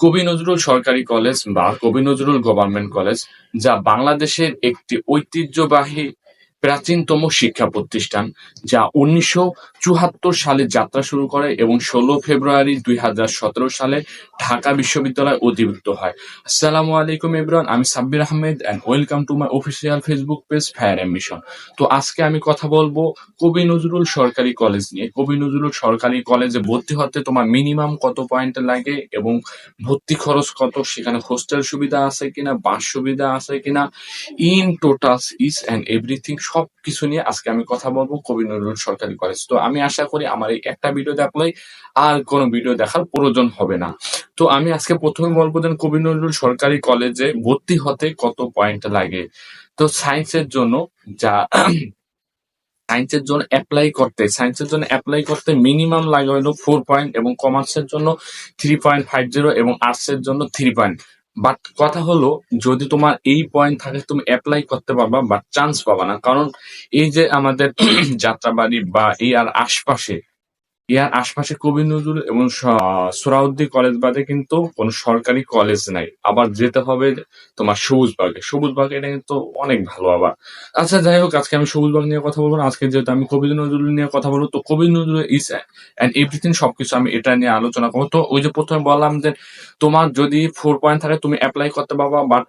কবি নজরুল সরকারি কলেজ বা কবি নজরুল গভর্নমেন্ট কলেজ যা বাংলাদেশের একটি ঐতিহ্যবাহী প্রাচীনতম শিক্ষা প্রতিষ্ঠান, যা উনিশশো চুয়াত্তর সালে যাত্রা শুরু করে এবং ষোলো ফেব্রুয়ারি দুই হাজার সতেরো সালে ঢাকা বিশ্ববিদ্যালয়ে অধিভুক্ত হয়। আসসালামু আলাইকুম ইমরান, আমি Sabbir Ahmed and welcome to my official Facebook page Fire Ambition তো আজকে আমি কথা বলব কবি নজরুল সরকারি কলেজ নিয়ে। কবি নজরুল সরকারি কলেজে ভর্তি হতে তোমার মিনিমাম কত পয়েন্ট লাগে এবং ভর্তি খরচ কত? সেখানে হোস্টেল সুবিধা আছে কিনা বাস সুবিধা আছে কিনা? In totals is and everything সব কিছু নিয়ে আজকে আমি কথা বলব কবি নজরুল সরকারি কলেজ তো আমি আশা করি আমার এই একটা ভিডিও দেখলেই আর কোনো ভিডিও দেখার প্রয়োজন হবে না। তো আমি আজকে প্রথমে বলব যে কবি নজরুল সরকারি কলেজে ভর্তি হতে কত পয়েন্ট লাগে? তো সায়েন্সের জন্য যা সায়েন্সের জন্য অ্যাপ্লাই করতে সায়েন্সের জন্য অ্যাপ্লাই করতে মিনিমাম লাগে হলো ফোর পয়েন্ট এবং কমার্সের জন্য থ্রি পয়েন্ট ফাইভ জিরো এবং আর্টসের জন্য থ্রি পয়েন্ট বাট কথা হলো, যদি তোমার এই পয়েন্ট থাকে, তুমি অ্যাপ্লাই করতে পারবা বাট চান্স পাবা না। কারণ এই যে আমাদের যাত্রাবাড়ি বা এই আর আশপাশে ইয়ার আশপাশে কবি নজরুল এবং স- সোহরাওয়ার্দী কলেজ বাদে কিন্তু কোনো সরকারি কলেজ নাই। আবার যেতে হবে তোমার সবুজবাগে। সবুজবাগ এটা কিন্তু অনেক ভালো আবার। আচ্ছা যাই হোক, আজকে আমি সবুজবাগ নিয়ে কথা বলব আজকে যেহেতু আমি কবি নজরুল নিয়ে কথা বলব, তো কবি নজরুল ইস অ্যান্ড এভরিথিং সবকিছু আমি এটা নিয়ে আলোচনা করব। তো ওই যে প্রথমে বললাম যে তোমার যদি ফোর পয়েন্ট থাকে, তুমি অ্যাপ্লাই করতে পারবা বাট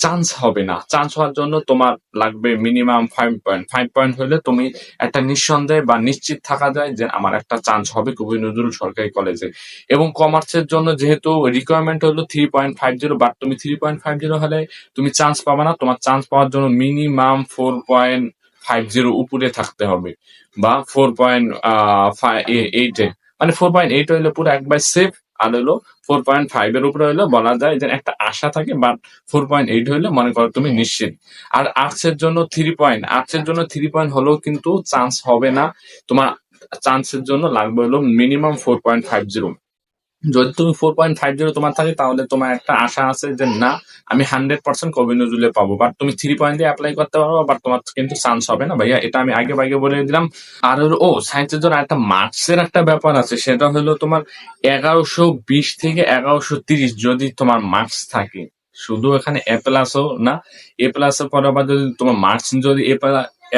চান্স হবে না। চান্স হওয়ার জন্য তোমার লাগবে minimum five point five point হলে তুমি একটা নিঃসন্দেহে বা নিশ্চিত থাকা যায় যে আমার একটা চান্স হবে কবি নজরুল সরকারি কলেজে এবং কমার্সের জন্য যেহেতু রিকোয়ারমেন্ট হলো three point five zero but তুমি থ্রি পয়েন্ট ফাইভ জিরো হলে তুমি চান্স পাবে না। তোমার চান্স পাওয়ার জন্য minimum four point five zero উপরে থাকতে হবে বা ফোর পয়েন্ট এইটে মানে ফোর পয়েন্ট এইট হইলে পুরো একবার সেফ আর হলো ফোর পয়েন্ট ফাইভ এর উপরে হলে বলা যায় যে একটা আশা থাকে বাট ফোর পয়েন্ট এইট হইলে মনে করো তুমি নিশ্চিত। আর আর্টস এর জন্য থ্রি পয়েন্ট আর্টস এর জন্য থ্রি পয়েন্ট হলেও কিন্তু চান্স হবে না, তোমার চান্সের জন্য লাগবে হলো minimum four point five zero যদি তুমি ফোর পয়েন্ট ফাইভ জিরো তোমার থাকে, তাহলে তোমার একটা আশা আছে যে না, আমি হান্ড্রেড পার্সেন্ট কবি নজরুলে পাবো। বাট তুমি থ্রি পয়েন্ট দিয়ে অ্যাপ্লাই করতে পারো বাট তোমার কিন্তু চান্স হবে না ভাইয়া। এটা আমি আগে আগে বলে দিলাম। আর ও সায়েন্সের জন্য একটা মার্কসের একটা ব্যাপার আছে। সেটা হলো তোমার এগারোশো বিশ থেকে এগারোশো তিরিশ যদি তোমার মার্কস থাকে। শুধু এখানে এ প্লাসও না এ প্লাসের পরে আবার যদি তোমার মার্কস যদি এ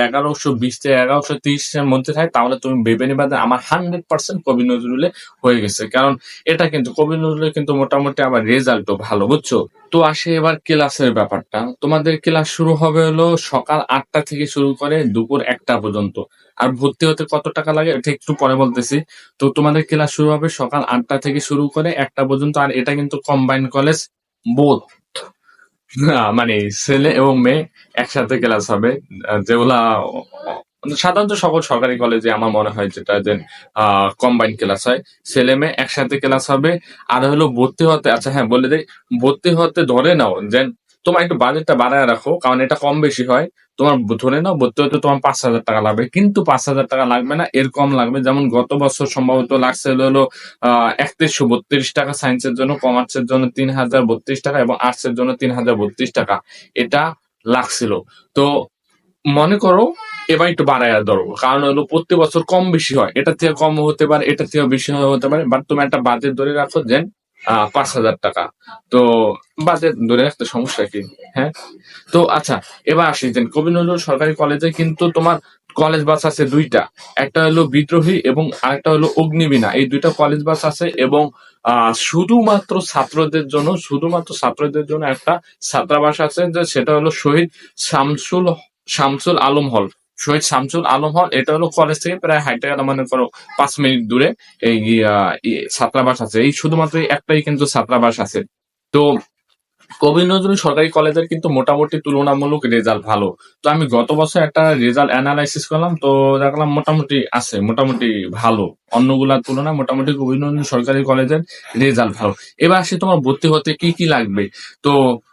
এগারোশো বিশ থেকে এগারোশো তিরিশের মধ্যে থাকে, তাহলে তুমি ভেবে নিবা আমার হান্ড্রেড পার্সেন্ট কবি নজরুলে হয়ে গেছে। কারণ এটা কিন্তু, কবি নজরুলের কিন্তু মোটামুটি আবার রেজাল্টও ভালো, বুঝছ? তো আসে এবার ক্লাসের ব্যাপারটা। তোমাদের ক্লাস শুরু হবে হলো সকাল আটটা থেকে শুরু করে দুপুর একটা পর্যন্ত। আর ভর্তি হতে কত টাকা লাগে এটা একটু পরে বলতেছি। তো তোমাদের ক্লাস শুরু হবে সকাল আটটা থেকে শুরু করে একটা পর্যন্ত, আর এটা কিন্তু কম্বাইন কলেজ বোধ মানে ছেলে এবং মেয়ে একসাথে ক্লাস হবে। যেগুলা, সাধারণত সকল সরকারি কলেজে আমার মনে হয় যেটা যে কম্বাইন ক্লাস হয়। ছেলে মেয়ে একসাথে ক্লাস হবে। আর হলো ভর্তি হতে আচ্ছা হ্যাঁ বলে দেয় ভর্তি হতে ধরে নাও যে তোমার একটু বাজেটটা বাড়ায় রাখো, কারণ এটা কম বেশি হয়। তোমার ধরে নাও ভর্তি হতে তোমার পাঁচ হাজার টাকা লাগবে, কিন্তু পাঁচ হাজার টাকা লাগবে না, এর কম লাগবে। যেমন গত বছর সম্ভবত লাগছে হলো একত্রিশশো বত্রিশ টাকা সায়েন্সের জন্য, কমার্সের জন্য তিন হাজার বত্রিশ টাকা এবং আর্টস এর জন্য তিন হাজার বত্রিশ টাকা। এটা লাগছিল। তো মনে করো, এবার একটু বাড়ায় ধরো, কারণ হলো প্রতি বছর কম বেশি হয়। এটা থেকে কম হতে পারে, এটা থেকে বেশি হতে পারে বাট তুমি একটা বাজেট ধরে রাখো যে পাঁচ হাজার টাকা। তো বাজেট ধরে রাখতে সমস্যা কি? হ্যাঁ? তো আচ্ছা এবার আসি যে কবি নজরুল সরকারি কলেজে কিন্তু তোমার কলেজ বাস আছে দুইটা। একটা হলো বিদ্রোহী এবং আরেকটা হলো অগ্নিবীণা। এই দুইটা কলেজ বাস আছে এবং শুধুমাত্র ছাত্রদের জন্য, শুধুমাত্র ছাত্রদের জন্য একটা ছাত্রাবাস আছে যে সেটা হলো শহীদ শামসুল শামসুল আলম হল। শহীদ শামসুল আলম হল এটা হলো কলেজ থেকে প্রায় হাইটে গেলে মনে করো পাঁচ মিনিট দূরে এই ছাত্রাবাস আছে। এই শুধুমাত্র একটাই কিন্তু ছাত্রাবাস আছে। তো কবি নজরুল সরকারি কলেজের কিন্তু মোটামুটি তুলনামূলক রেজাল্ট ভালো। তো আমি গত বছর একটা রেজাল্ট অ্যানালাইসিস করলাম, তো দেখলাম মোটামুটি আছে, মোটামুটি ভালো। অন্যগুলার তুলনায় মোটামুটি কবি নজরুল সরকারি কলেজের রেজাল্ট ভালো। এবার আসি তোমার ভর্তি হতে কি কি লাগবে? তো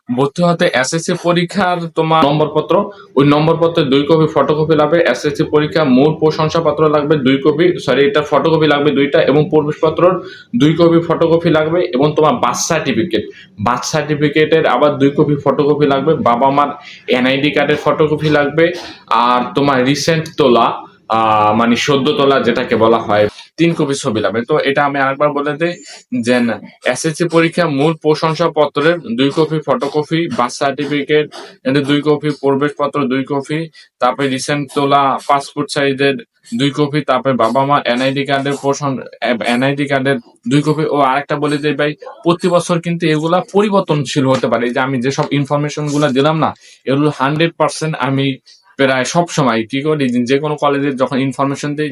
ভর্তি হতে এসএসসি পরীক্ষার তোমার নম্বরপত্র। ওই নম্বরপত্রে দুই কপি ফটোকপি লাগবে এসএসসি পরীক্ষা মূল প্রশংসাপত্র লাগবে দুই কপি সরি এটা ফটোকপি লাগবে দুইটা এবং প্রবেশপত্রর দুই কপি ফটোকপি লাগবে এবং তোমার বার্থ সার্টিফিকেট বার্থ সার্টিফিকেটের আবার দুই কপি ফটোকপি লাগবে বাবা মার এনআইডি কার্ডের ফটোকপি লাগবে, আর তোমার রিসেন্ট তোলা মানে সদ্য তোলা যেটাকে বলা হয়। তিন কপি ছবি লাগবে। তো এটা আমি আরেকবার বলে দিই যে এসএসসি পরীক্ষা মূল প্রশংসা পত্রের দুই কপি ফটোকপি বার্থ সার্টিফিকেট দুই কপি, প্রবেশপত্র দুই কপি, তারপরে রিসেন্ট তোলা পাসপোর্ট সাইজের দুই কপি, তারপরে বাবা মা এনআইডি কার্ডের পোষণ এনআইডি কার্ডের দুই কপি, ও আরেকটা বলে দিই ভাই, প্রতি বছর কিন্তু এগুলা পরিবর্তনশীল হতে পারে। যে আমি যেসব ইনফরমেশনগুলা দিলাম না, এগুলো হান্ড্রেড পার্সেন্ট আমি প্রায় সব সময় কি করি যে কোনো কলেজের যখন ইনফরমেশন দিই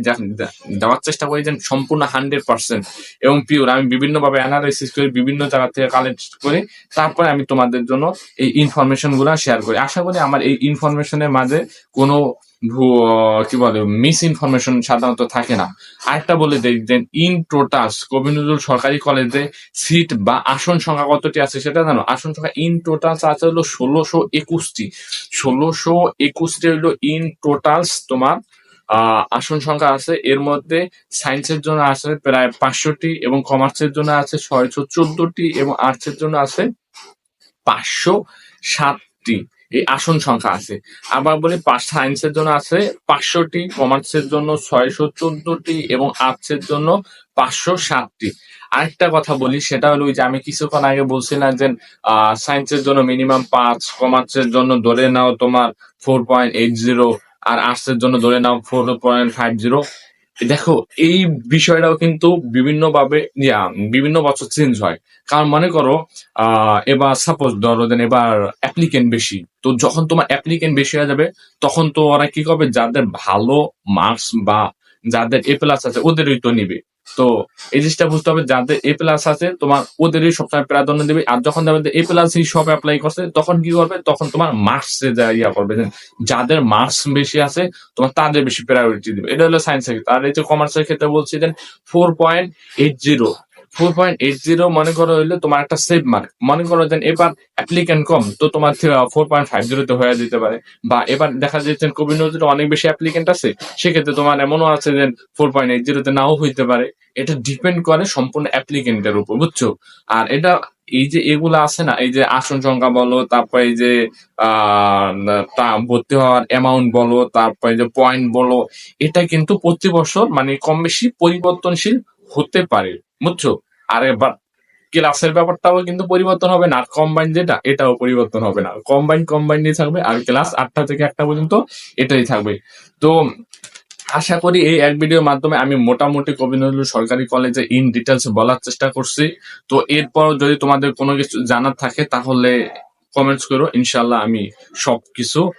দেওয়ার চেষ্টা করি যে সম্পূর্ণ হান্ড্রেড পার্সেন্ট এবং পিওর আমি বিভিন্নভাবে অ্যানালাইসিস করি, বিভিন্ন জায়গা থেকে কালেক্ট করি, তারপরে আমি তোমাদের জন্য এই ইনফরমেশনগুলো শেয়ার করি। আশা করি আমার এই ইনফরমেশনের মাঝে কোনো ভু- কি বলে মিস ইনফরমেশন সাধারণত থাকে না। আরেকটা বলে যে ইন টোটাস কবি নজরুল সরকারি কলেজে সিট বা আসন সংখ্যা কতটি আছে সেটা জানো? আসন সংখ্যা ইন টোটালস আছে হলো ষোলোশো একুশটি। ষোলোশো একুশটি হলো ইন টোটালস তোমার আসন সংখ্যা আছে। এর মধ্যে সায়েন্সের জন্য আছে প্রায় পাঁচশোটি এবং কমার্সের জন্য আছে ছয়শো চোদ্দটি এবং আর্টসের জন্য আছে পাঁচশো সাতটি। এই আসন সংখ্যা আছে। আবার বলি পাঁচ সায়েন্সের জন্য আছে, পাঁচশোটি, কমার্সের জন্য ছয়শো চোদ্দটি এবং আর্টসের জন্য পাঁচশো সাতটি আরেকটা কথা বলি, সেটা হলো ওই যে আমি কিছুক্ষণ আগে বলছিলাম যে সায়েন্সের জন্য মিনিমাম পাঁচ কমার্সের জন্য ধরে নাও তোমার ফোর পয়েন্ট এইট জিরো আর আর্টসের জন্য ধরে নাও ফোর পয়েন্ট ফাইভ জিরো দেখো, এই বিষয়টাও কিন্তু বিভিন্নভাবে বিভিন্ন বছর চেঞ্জ হয়। কারণ মনে করো, আহ, এবার সাপোজ ধরো দেন এবার অ্যাপ্লিকেন্ট বেশি, তো যখন তোমার অ্যাপ্লিকেন্ট বেশি হয়ে যাবে, তখন তো ওরা কি করবে? যাদের ভালো মার্কস বা যাদের এ প্লাস আছে, ওদেরই তো নিবে। তো এই জিনিসটা বুঝতে হবে যাদের এ প্লাস আছে, তোমার ওদেরই সবসময় প্রাধান্য দেবে। আর যখন যাবে এ প্লাস সব অ্যাপ্লাই করছে, তখন কি করবে? তখন তোমার মার্কস ইয়া করবে। যাদের মার্কস বেশি আছে, তোমার তাদের বেশি প্রায়োরিটি দিবে। এটা হলো সায়েন্সের ক্ষেত্রে। আর এই যে কমার্সের ক্ষেত্রে বলছি then four point eight zero four point eight zero মনে করো হইলে তোমার একটা সেভ মার্ক মনে করো যে এবার অ্যাপ্লিকেন্ট কম, তো তোমার ফোর পয়েন্ট ফাইভ জিরোতে হয়ে যেতে পারে। বা এবার দেখা যাচ্ছে কবি নজরুল অনেক বেশি অ্যাপ্লিকেন্ট আছে, সেক্ষেত্রে তোমার এমনও আছে যে ফোর পয়েন্ট এইট জিরোতে নাও হইতে পারে। এটা ডিপেন্ড করে সম্পূর্ণ অ্যাপ্লিকেন্টের উপর, বুঝছ? আর এটা এই যে এগুলা আছে না, এই যে আসন সংখ্যা বলো, তারপর এই যে, আহ ভর্তি হওয়ার অ্যামাউন্ট বলো, তারপর যে পয়েন্ট বলো, এটা কিন্তু প্রতি বছর মানে কম বেশি পরিবর্তনশীল হতে পারে। বুঝছ? আর এবার ক্লাসের ব্যাপারটাও কিন্তু পরিবর্তন হবে না কম্বাইন যেটা এটাও পরিবর্তন হবে না। কম্বাইন কম্বাইন দিয়ে থাকবে আর ক্লাস আটটা থেকে একটা পর্যন্ত এটাই থাকবে। তো আশা করি এই এক ভিডিওর মাধ্যমে আমি মোটামুটি কবি নজরুল সরকারি কলেজে ইন ডিটেলস বলার চেষ্টা করছি। তো এরপর যদি তোমাদের কোনো কিছু জানার থাকে তাহলে কমেন্টস করো ইনশাল্লাহ আমি সবকিছু আহ,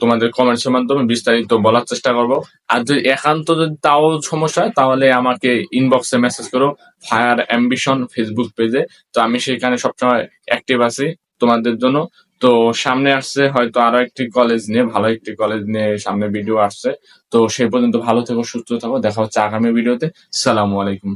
তোমাদের কমেন্টসের মাধ্যমে বিস্তারিত বলার চেষ্টা করব। আর যদি একান্ত যদি তাও সমস্যা হয়, তাহলে আমাকে ইনবক্সে মেসেজ করো ফায়ার অ্যাম্বিশন ফেসবুক পেজে তো আমি সেখানে সবসময় অ্যাক্টিভ আছি তোমাদের জন্য। তো সামনে আসছে হয়তো আরও একটি কলেজ নিয়ে, ভালো একটি কলেজ নিয়ে সামনে ভিডিও আসছে। তো সেই পর্যন্ত ভালো থেকো, সুস্থ থাকো। দেখা হচ্ছে আগামী ভিডিওতে সালামু আলাইকুম।